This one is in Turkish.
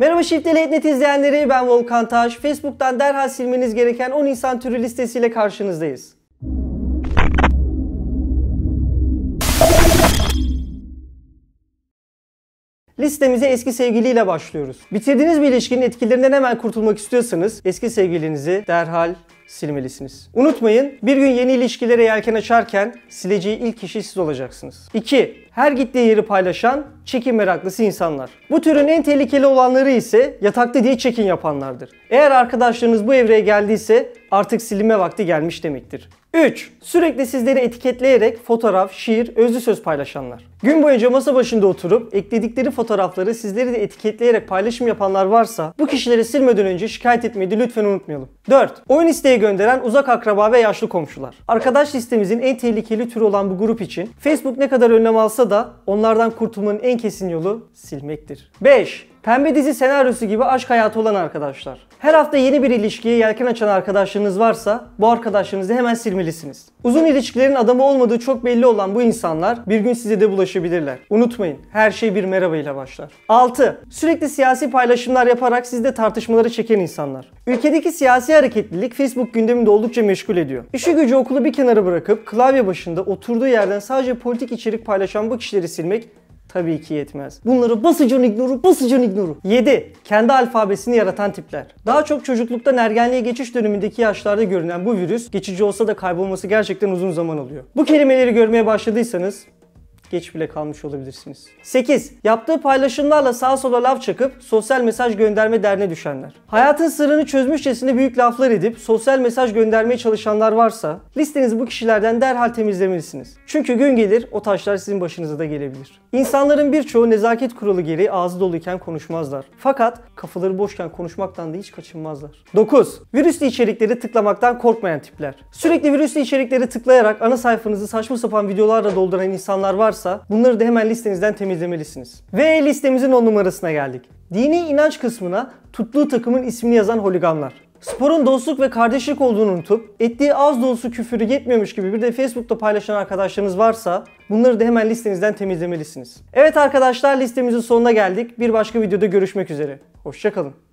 Merhaba Shift.net izleyenleri ben Volkan Taş. Facebook'tan derhal silmeniz gereken 10 insan türü listesiyle karşınızdayız. Listemize eski sevgiliyle başlıyoruz. Bitirdiğiniz bir ilişkinin etkilerinden hemen kurtulmak istiyorsanız eski sevgilinizi derhal silmelisiniz. Unutmayın bir gün yeni ilişkilere yelken açarken sileceği ilk kişi siz olacaksınız. 2. Her gittiği yeri paylaşan çekin meraklısı insanlar. Bu türün en tehlikeli olanları ise yatakta diye çekin yapanlardır. Eğer arkadaşlarınız bu evreye geldiyse artık silme vakti gelmiş demektir. 3. Sürekli sizleri etiketleyerek fotoğraf, şiir, özlü söz paylaşanlar. Gün boyunca masa başında oturup ekledikleri fotoğrafları sizleri de etiketleyerek paylaşım yapanlar varsa bu kişileri silmeden önce şikayet etmeyi de lütfen unutmayalım. 4. Oyun isteği gönderen uzak akraba ve yaşlı komşular. Arkadaş listemizin en tehlikeli türü olan bu grup için Facebook ne kadar önlem alsa da onlardan kurtulmanın en kesin yolu silmektir. 5. Pembe dizi senaryosu gibi aşk hayatı olan arkadaşlar. Her hafta yeni bir ilişkiye yelken açan arkadaşlarınız varsa bu arkadaşlarınızı hemen silmelisiniz. Uzun ilişkilerin adamı olmadığı çok belli olan bu insanlar bir gün size de bulaşabilirler. Unutmayın her şey bir merhaba ile başlar. 6. Sürekli siyasi paylaşımlar yaparak sizde tartışmaları çeken insanlar. Ülkedeki siyasi hareketlilik Facebook gündeminde oldukça meşgul ediyor. İşi gücü okulu bir kenara bırakıp klavye başında oturduğu yerden sadece politik içerik paylaşan bu kişileri silmek Tabii ki yetmez. Bunları basıcan ignoru, basıcan ignoru. 7. Kendi alfabesini yaratan tipler. Daha çok çocukluktan ergenliğe geçiş dönemindeki yaşlarda görünen bu virüs geçici olsa da kaybolması gerçekten uzun zaman alıyor. Bu kelimeleri görmeye başladıysanız geç bile kalmış olabilirsiniz. 8. Yaptığı paylaşımlarla sağa sola laf çakıp sosyal mesaj gönderme derdine düşenler. Hayatın sırrını çözmüşçesine büyük laflar edip sosyal mesaj göndermeye çalışanlar varsa listenizi bu kişilerden derhal temizlemelisiniz. Çünkü gün gelir o taşlar sizin başınıza da gelebilir. İnsanların birçoğu nezaket kuralı gereği ağzı doluyken konuşmazlar. Fakat kafaları boşken konuşmaktan da hiç kaçınmazlar. 9. Virüslü içerikleri tıklamaktan korkmayan tipler. Sürekli virüslü içerikleri tıklayarak ana sayfanızı saçma sapan videolarla dolduran insanlar varsa varsa bunları da hemen listenizden temizlemelisiniz. Ve listemizin 10 numarasına geldik. Dini inanç kısmına tuttuğu takımın ismini yazan holiganlar. Sporun dostluk ve kardeşlik olduğunu unutup ettiği az dolusu küfürü yetmiyormuş gibi bir de Facebook'ta paylaşan arkadaşlarınız varsa bunları da hemen listenizden temizlemelisiniz. Evet arkadaşlar listemizin sonuna geldik. Bir başka videoda görüşmek üzere. Hoşçakalın.